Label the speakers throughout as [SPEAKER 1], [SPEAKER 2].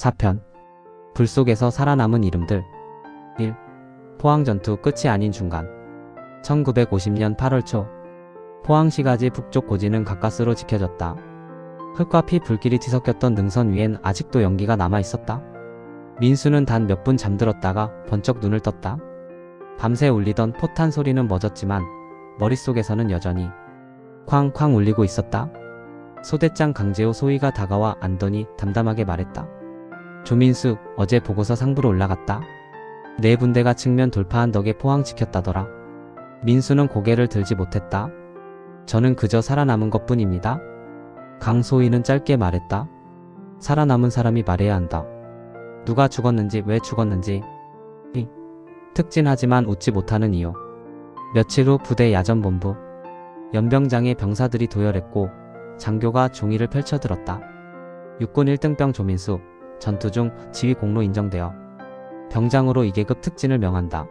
[SPEAKER 1] 4편 불 속에서 살아남은 이름들 1. 포항전투 끝이 아닌 중간 1950년 8월 초 포항시가지 북쪽 고지는 가까스로 지켜졌다. 흙과 피 불길이 뒤섞였던 능선 위엔 아직도 연기가 남아 있었다. 민수는 단 몇 분 잠들었다가 번쩍 눈을 떴다. 밤새 울리던 포탄 소리는 멎었지만 머릿속에서는 여전히 쾅쾅 울리고 있었다. 소대장 강재호 소위가 다가와 앉더니 담담하게 말했다. 조민수 어제 보고서 상부로 올라갔다. 네 분대가 측면 돌파한 덕에 포항 지켰다더라. 민수는 고개를 들지 못했다. 저는 그저 살아남은 것 뿐입니다. 강소희는 짧게 말했다. 살아남은 사람이 말해야 한다. 누가 죽었는지 왜 죽었는지. 이. 특진하지만 웃지 못하는 이유. 며칠 후 부대 야전본부. 연병장에 병사들이 도열했고 장교가 종이를 펼쳐들었다. 육군 1등병 조민수. 전투 중 지휘 공로 인정되어 병장으로 2계급 특진을 명한다.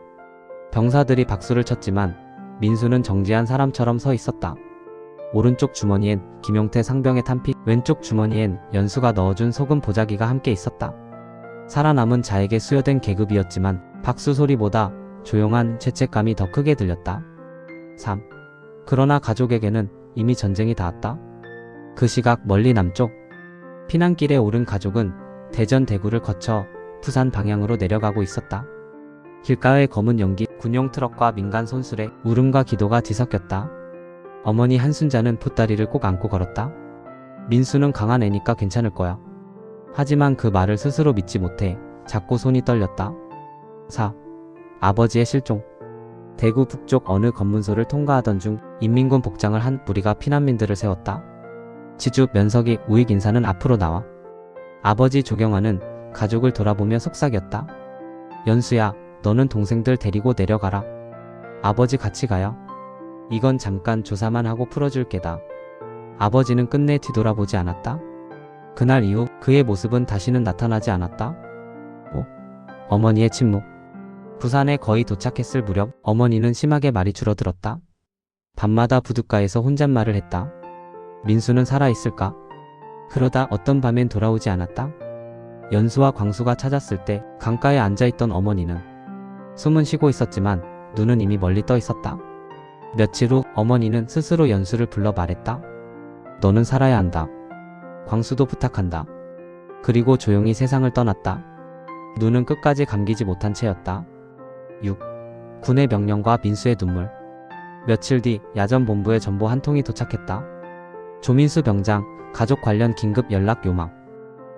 [SPEAKER 1] 병사들이 박수를 쳤지만 민수는 정지한 사람처럼 서 있었다. 오른쪽 주머니엔 김용태 상병의 탄피, 왼쪽 주머니엔 연수가 넣어준 소금 보자기가 함께 있었다. 살아남은 자에게 수여된 계급이었지만 박수 소리보다 조용한 죄책감이 더 크게 들렸다. 3. 그러나 가족에게는 이미 전쟁이 닿았다. 그 시각 멀리 남쪽 피난길에 오른 가족은 대전 대구를 거쳐 부산 방향으로 내려가고 있었다. 길가의 검은 연기, 군용 트럭과 민간 손술에 울음과 기도가 뒤섞였다. 어머니 한순자는 풋다리를 꼭 안고 걸었다. 민수는 강한 애니까 괜찮을 거야. 하지만 그 말을 스스로 믿지 못해 자꾸 손이 떨렸다. 4. 아버지의 실종. 대구 북쪽 어느 검문소를 통과하던 중 인민군 복장을 한 무리가 피난민들을 세웠다. 지주 면석이 우익 인사는 앞으로 나와. 아버지 조경환은 가족을 돌아보며 속삭였다. 연수야, 너는 동생들 데리고 내려가라. 아버지 같이 가요. 이건 잠깐 조사만 하고 풀어줄 게다. 아버지는 끝내 뒤돌아보지 않았다. 그날 이후 그의 모습은 다시는 나타나지 않았다. 5. 어머니의 침묵. 부산에 거의 도착했을 무렵 어머니는 심하게 말이 줄어들었다. 밤마다 부둣가에서 혼잣말을 했다. 민수는 살아있을까? 그러다 어떤 밤엔 돌아오지 않았다. 연수와 광수가 찾았을 때 강가에 앉아있던 어머니는 숨은 쉬고 있었지만 눈은 이미 멀리 떠 있었다. 며칠 후 어머니는 스스로 연수를 불러 말했다. 너는 살아야 한다. 광수도 부탁한다. 그리고 조용히 세상을 떠났다. 눈은 끝까지 감기지 못한 채였다. 6. 군의 명령과 민수의 눈물. 며칠 뒤 야전 본부에 전보 한 통이 도착했다. 조민수 병장, 가족 관련 긴급 연락 요망.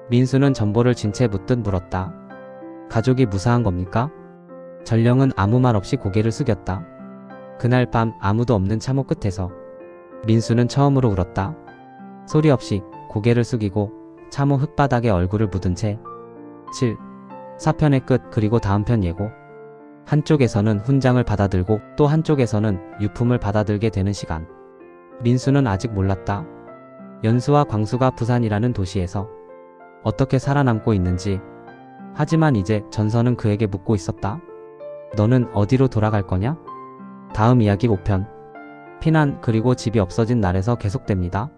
[SPEAKER 1] 민수는 전보를 진 채 묻듯 물었다. 가족이 무사한 겁니까? 전령은 아무 말 없이 고개를 숙였다. 그날 밤 아무도 없는 참호 끝에서 민수는 처음으로 울었다. 소리 없이 고개를 숙이고 참호 흙바닥에 얼굴을 묻은 채 7. 사편의 끝 그리고 다음 편 예고 한쪽에서는 훈장을 받아들고 또 한쪽에서는 유품을 받아들게 되는 시간 민수는 아직 몰랐다. 연수와 광수가 부산이라는 도시에서 어떻게 살아남고 있는지 하지만 이제 전선은 그에게 묻고 있었다. 너는 어디로 돌아갈 거냐? 다음 이야기 5편 피난 그리고 집이 없어진 날에서 계속됩니다.